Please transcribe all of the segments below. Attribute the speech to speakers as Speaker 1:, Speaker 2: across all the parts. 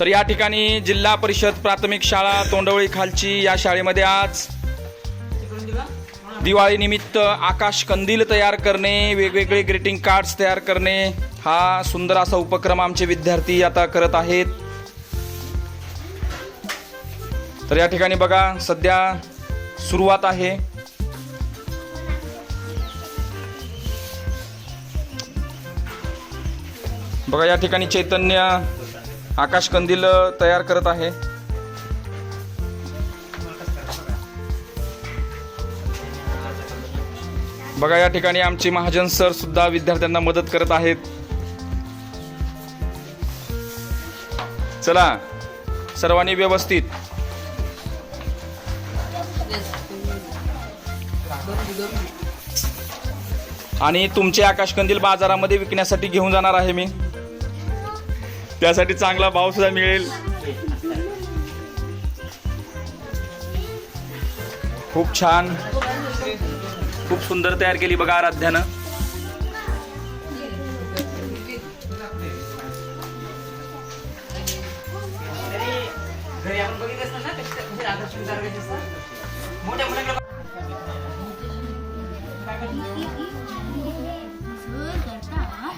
Speaker 1: तर या ठिकाणी जिल्हा परिषद प्राथमिक शाळा तोंडवळी खालची या शाळेमध्ये आज दिवाळीनिमित्त आकाश कंदील तयार करणे वेगवेगळे ग्रीटिंग कार्ड्स तयार करणे हा सुंदर असा उपक्रम आमचे विद्यार्थी आता करत आहेत. तर या ठिकाणी बघा सध्या सुरुवात आहे. बघा या ठिकाणी चैतन्य आकाश कंदील तयार करत आहे. बघा या ठिकाणी आमचे महाजन सर सुद्धा विद्यार्थ्यांना मदत करत आहेत. चला सर्वांनी व्यवस्थित. आणि तुमचे आकाशकंदील बाजारामध्ये विकण्यासाठी घेऊन जाणार आहे मी. त्यासाठी चांगला भाव सुद्धा मिळेल. खूप छान. खूप सुंदर तयार केली बघा आराध्यानं.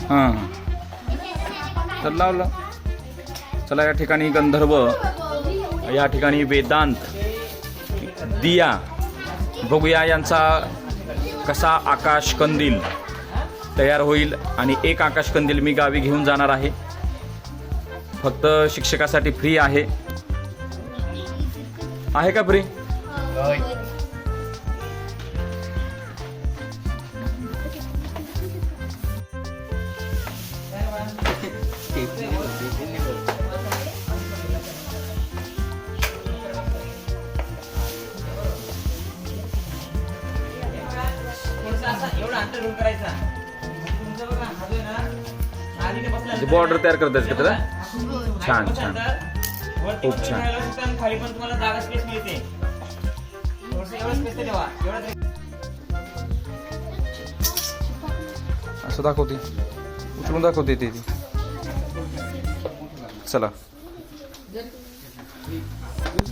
Speaker 1: हां. तर लावलं चला या ठिकाणी गंधर्व या ठिकाणी वेदांत दिया बघूया यांचा कसा आकाश कंदील तयार होईल. आणि एक आकाश कंदील मी गावी घेऊन जाणार आहे. फक्त शिक्षकासाठी फ्री आहे. आहे का फ्री?
Speaker 2: हो, हो. करायचा. तुमचं बघा हा जो आहे ना आधीने बसला.
Speaker 1: बॉर्डर तयार करतात का त्याला? छान, छान.
Speaker 2: वरती
Speaker 1: खूप छान.
Speaker 2: ठेवायला शकता आणि खाली पण तुम्हाला जागा स्पेस मिळते. थोडंसं एवढं स्पेस ठेवा. एवढं तरी-
Speaker 1: असं दाखवते. उचलून दाखवते ते ती. चला.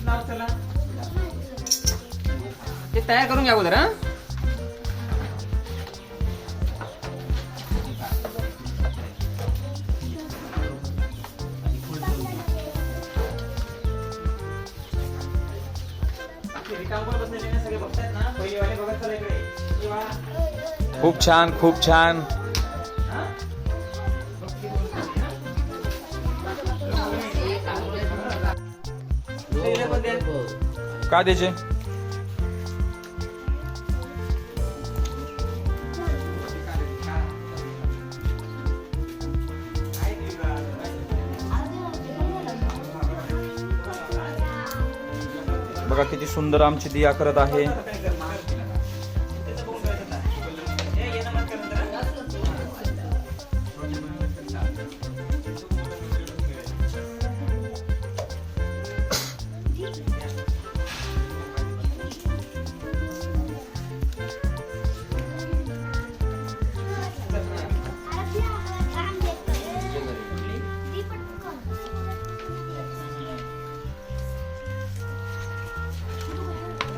Speaker 2: नाव चला. ते तयार करून घ्या अगोदर हा.
Speaker 1: खूप छान खूप छान. का द्यायचे बघा किती सुंदर आमची दिया करत आहे.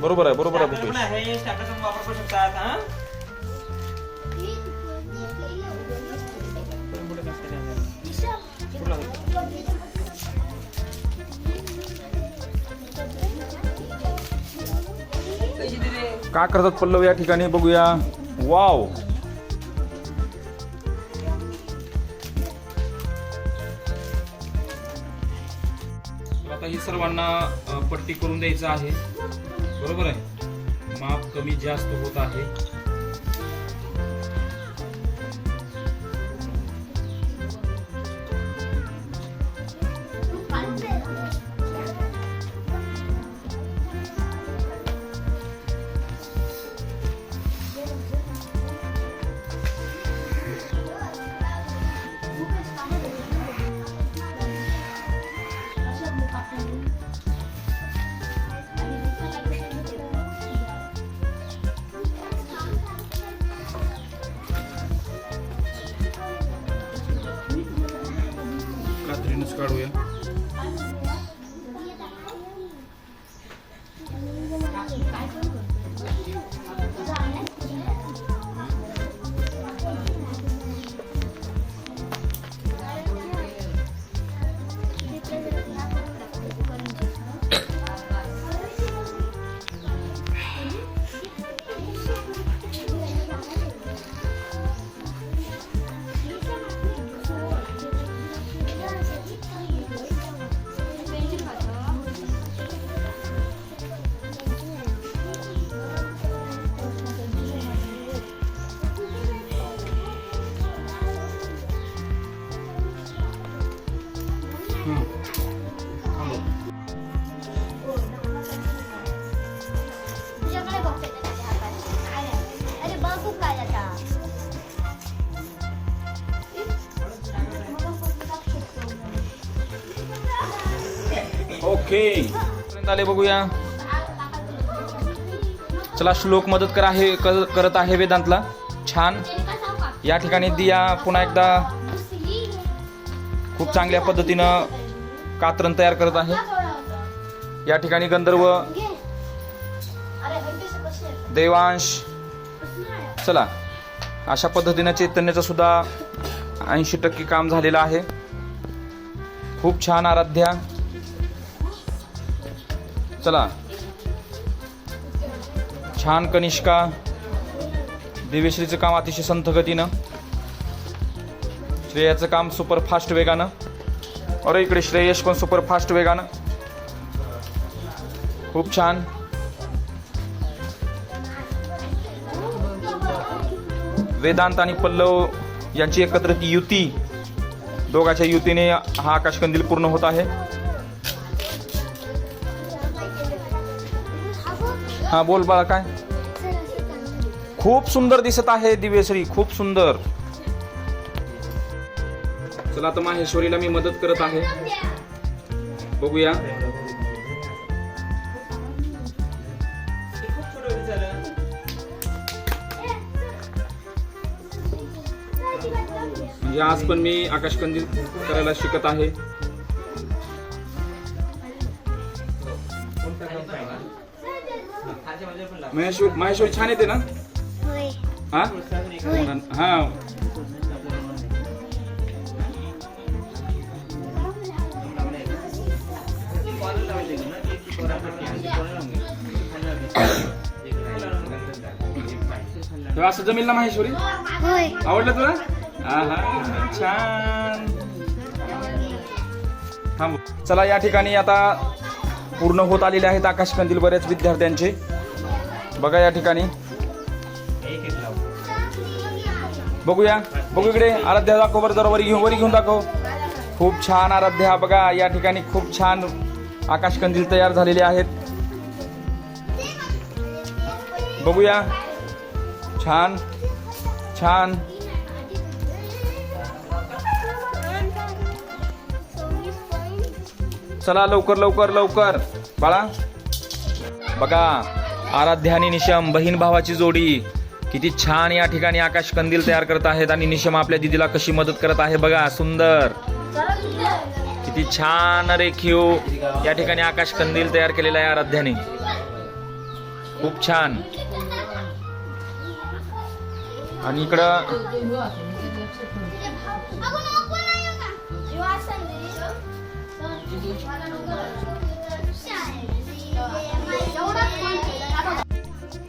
Speaker 1: बरोबर आहे बरोबर आहे भूपेश
Speaker 2: वापर करू शकतात हा?
Speaker 1: का करतात पल्लव या ठिकाणी? बघूया. वाव आता ही सर्वांना पट्टी करून द्यायचं आहे. बरोबर आहे. माप कमी जास्त होत आहे. काढूया. ओके. आले बघूया. चला श्लोक मदत करा आहे करत आहे वेदांतला. छान. या ठिकाणी दिया पुन्हा एकदा. खूप चांगल्या पद्धतीनं कात्रण तयार करत आहे. या ठिकाणी गंधर्व. देवांश. चला. अशा पद्धतीनं चैतन्याचं सुद्धा ऐंशी टक्के काम झालेलं आहे. खूप छान आराध्या. चला. छान कनिष्का. दिव्यश्रीचं काम अतिशय संथ गतीनं. श्रेयाचं काम सुपर फास्ट वेगानं. अरे इकडे श्रेयश पण सुपर फास्ट वेगानं. खूप छान. वेदांत आणि पल्लव यांची एकत्रित युती. दोघाच्या युतीने हा आकाशकंदील पूर्ण होत आहे. हा बोल बाळा काय? खूप सुंदर दिसत आहे दिवेश्री खूप सुंदर. चला आता माहेश्वरीला मी मदत करत आहे. बघूया. म्हणजे आज पण मी आकाशकंदील करायला शिकत आहे. महेश्वर माहेश्वरी छान येते ना?
Speaker 3: होय.
Speaker 1: हा? हा. तेव्हा असं जमेल ना माहेश्वरी
Speaker 3: होय.
Speaker 1: आवडलं तुला? आहा छान. थांब. चला या ठिकाणी आता पूर्ण होत आलेले आहेत आकाशकंदील बऱ्याच विद्यार्थ्यांचे. बघा या ठिकाणी. बघूया. बघू इकडे. आराध्या दाखव बरं जरा वरी घेऊन वरी घेऊन दाखव. खूप छान आराध्या. बघा या ठिकाणी खूप छान आकाशकंदील तयार झालेले आहेत. बघूया. छान. छान. चला लवकर लवकर लवकर. बाळा. बघा. आराध्या आणि निशम बहीण भावाची जोडी. किती छान या ठिकाणी आकाश कंदील तयार करत आहेत आणि निशम आपल्या दिदीला कशी मदत करत आहे बघा सुंदर. किती छान रेखीव या ठिकाणी आकाश कंदील तयार केलेला आहे आराध्याने. खूप छान. आणि इकडं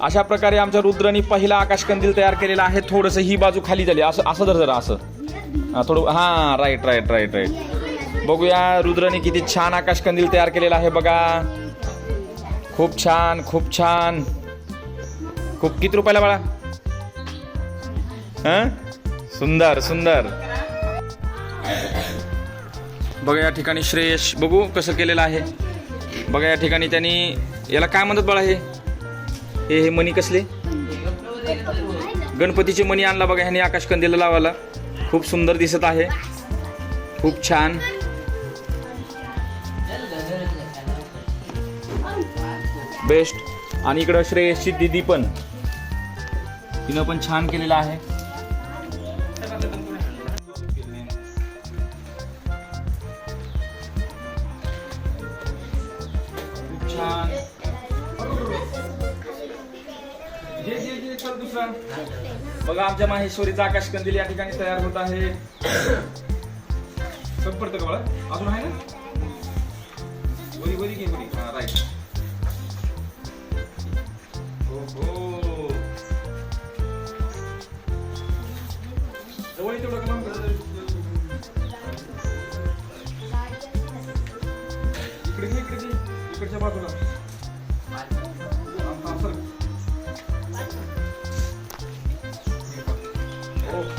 Speaker 1: अशा प्रकारे आमच्या रुद्रनी पहिला आकाशकंदील तयार केलेला आहे. थोडंसं ही बाजू खाली झाली. असं असं धर जरा असं. थोडं हां राईट राईट राईट राईट बघूया रुद्रने किती छान आकाशकंदील तयार केलेला आहे बघा. खूप छान खूप छान. खूप किती रुपयाला बाळा? हां? सुंदर सुंदर. बघा या ठिकाणी श्रेयश बघू कसं केलेलं आहे. बघा या ठिकाणी त्यांनी याला काय म्हणतात बाळा हे? हे हे मणी कसले? गणपतीचे मणी आणला बघा ह्याने आकाश कंदीला लावायला. खूप सुंदर दिसत आहे. खूप छान. बेस्ट. आणि इकडं श्रेयसची दिदी पण. तिनं पण छान केलेलं आहे.
Speaker 3: माहेश्वरीचा आकाश कंदील या ठिकाणी तयार होत आहे. कमी पडतं का मला अजून आहे ना? वरी वरी घे वरी. हा राईट हो जवळ तेवढं काम इकडे इकडे इकडच्या बाजूला.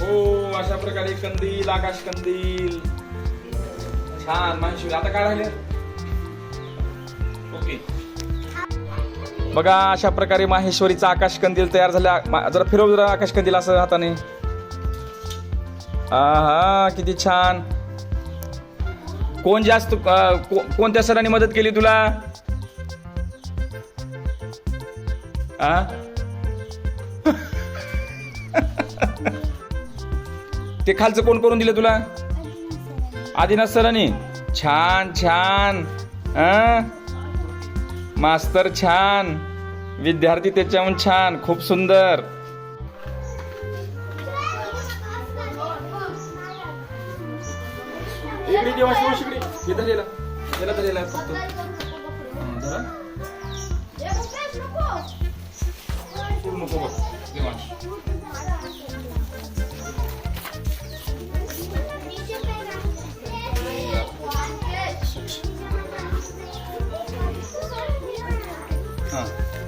Speaker 3: हो अशा प्रकारे कंदील आकाश कंदील छान माहिती आता काय राहिले ओके. बघा अशा प्रकारे माहेश्वरीचा आकाश कंदील तयार झाला. जरा फिरव जरा आकाश कंदील असं हाताने. हा किती छान. कोण जास्त कोणत्या सरांनी मदत केली तुला? आ? ते खालचं कोण करून दिलं तुला? आदिनाथ सरांनी. छान छान. अं? मास्तर छान. विद्यार्थी त्याच्याहून छान. खूप सुंदर. फक्त.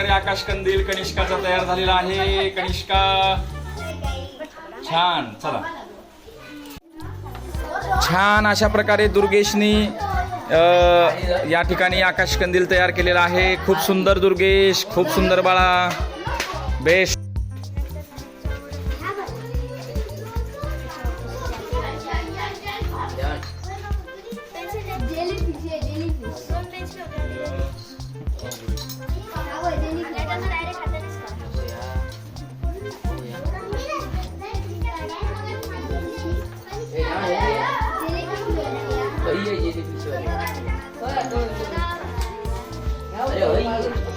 Speaker 3: प्रकारे आकाश कंदील कनिष्काचा तयार झालेला आहे. कनिष्का. छान चला. छान अशा प्रकारे दुर्गेशनी या ठिकाणी आकाश कंदील तयार केलेला आहे. खूप सुंदर दुर्गेश खूप सुंदर बाळा. Best.
Speaker 4: Iya, jadi
Speaker 3: bisa. Kalau ada, kalau ada.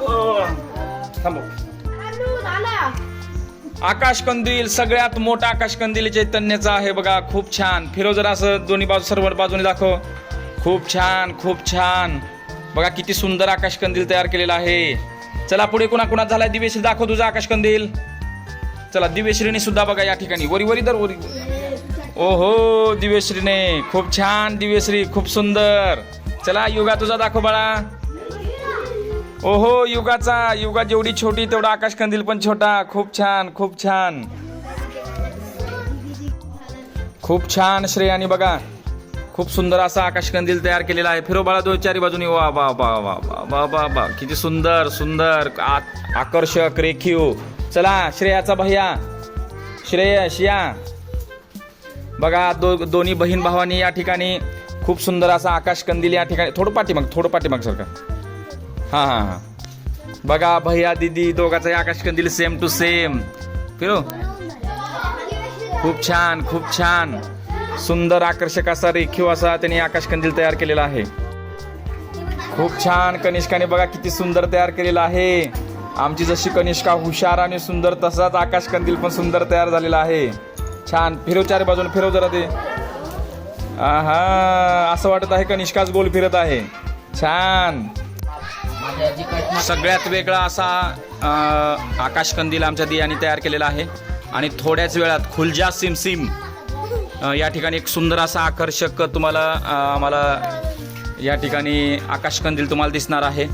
Speaker 3: अ, थांबव. आकाश कंदील सगळ्यात मोठा आकाश कंदील चैतन्याचा आहे बघा. खूप छान. फिरो जरा असं दोन्ही बाजू सर्व बाजूने दाखव. खूप छान खूप छान. बघा किती सुंदर आकाश कंदील तयार केलेला आहे. चला पुढे कुणा कुणा झालाय दिवेश्री दाखव तुझा आकाश कंदील चला दिवेश्रीने सुद्धा बघा या ठिकाणी. वरी वरी तर वरी. ओहो दिवेश्रीने खूप छान दिवेश्री खूप सुंदर. चला युगा तुझा दाखव बाळा.
Speaker 1: ओहो युगाचा युगा जेवढी छोटी तेवढा आकाश कंदील पण छोटा. खूप छान खूप छान. खूप छान श्रेयाने बघा. खूप सुंदर असा आकाश कंदील तयार केलेला आहे. फिरो बाळा दो चारी बाजूनी. वा वा वा वा वा वा वा किती सुंदर सुंदर आकर्षक रेखीव. चला श्रेयाचा भैया. श्रेयश या. बघा दो दोन्ही बहीण भावांनी या ठिकाणी खूप सुंदर असा आकाश कंदील या ठिकाणी थोडं पाठीमाग थोडं पाठीमाग सारखं. हां हां हां. बघा भैया दिदी दोघाचा आकाश कंदील सेम टू सेम फिरो? खूप छान खूप छान. सुंदर आकर्षक असा रेखीव असा त्यांनी आकाश कंदील तयार केलेला आहे. खूप छान कनिष्काने बघा किती सुंदर तयार केलेला आहे. आमची जशी कनिष्का हुशार आणि सुंदर तसाच आकाश कंदील पण सुंदर तयार झालेला आहे. छान. फिरव चार बाजून फिरव जरा ते. आहा असं वाटत आहे कनिष्काच गोल फिरत आहे? छान. सगळ्यात वेगळा असा आकाशकंदील आकाश कंदील आमच्या दियानी तयार केलेला आहे. आणि थोड्याच वेळात खुलजा सिम सिम या ठिकाणी एक सुंदर असा आकर्षक तुम्हाला आम्हाला या ठिकाणी आकाश कंदील तुम्हाला दिसणार आहे.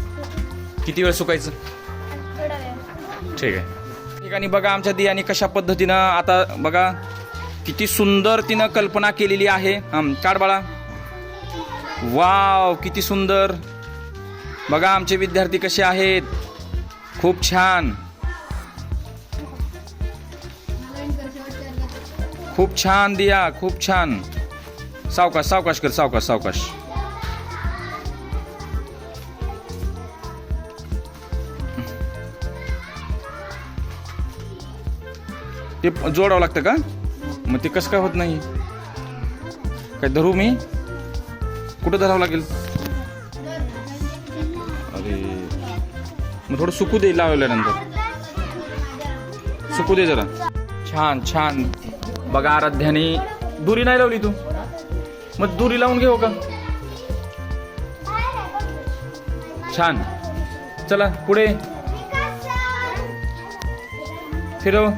Speaker 1: किती वेळ सुकायचं? ठीक आहे. ठिकाणी बघा आमच्या दियानी कशा पद्धतीनं आता बघा किती सुंदर तिनं कल्पना केलेली आहे. काढ बाळा. वाव किती सुंदर. बघा आमचे विद्यार्थी कसे आहेत. खूप छान. खूप छान दिया. खूप छान. सावकाश सावकाश कर सावकाश सावकाश. ते जोडावं लागतं का? मग ते कसं काय होत नाही? काय धरू मी? कुठं धरावं लागेल? अरे मग थोडं सुकू दे लावल्यानंतर. सुकू दे जरा. छान छान. बघा आराध्याने दुरी नाही लावली तू. मग दुरी लावून घेऊ का? छान. चला पुढे. फिरव.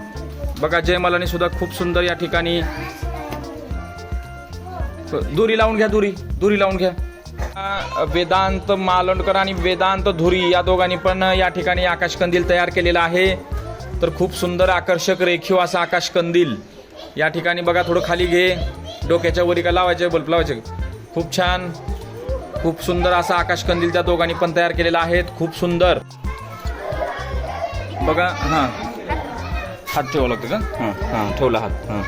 Speaker 1: बघा जयमालाने सुद्धा खूप सुंदर या ठिकाणी दुरी लावून घ्या दुरी. दुरी लावून घ्या. वेदांत मालवणकर आणि वेदांत धुरी या दोघांनी पण या ठिकाणी आकाशकंदील तयार केलेला आहे. तर खूप सुंदर आकर्षक रेखीव असा आकाशकंदील. या ठिकाणी बघा थोडं खाली घे. डोक्याच्या वरी का लावायचे बल्ब लावायचे. खूप छान. खूप सुंदर असा आकाशकंदील त्या दोघांनी पण तयार केलेला आहे. खूप सुंदर. बघा हां. हात ठेवावं लागतं का हां हां ठेवला हात हां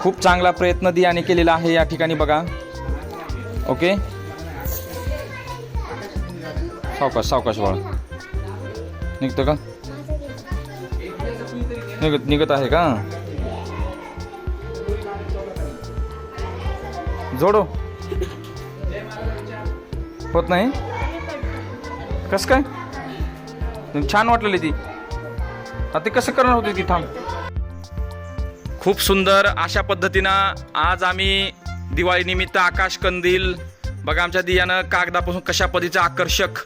Speaker 1: खूप चांगला प्रयत्न दियाने केलेला आहे या ठिकाणी बघा ओके सावकाश सावकाश बाळ निघतं का निघत निघत आहे का जोडो होत नाही कसं काय? छान वाटलेली ती. आता ते कसं करणार होती ती? थांब. खूप सुंदर अशा पद्धतीनं आज आम्ही दिवाळीनिमित्त आकाश कंदील बघा आमच्या दियानं कागदापासून कशा पद्धतीचं आकर्षक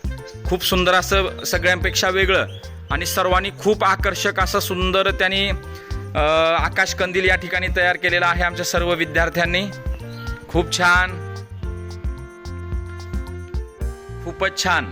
Speaker 1: खूप सुंदर असं सगळ्यांपेक्षा वेगळं आणि सर्वांनी खूप आकर्षक असं सुंदर त्यांनी आकाश कंदील या ठिकाणी तयार केलेला आहे आमच्या सर्व विद्यार्थ्यांनी. खूप छान. खूपच छान.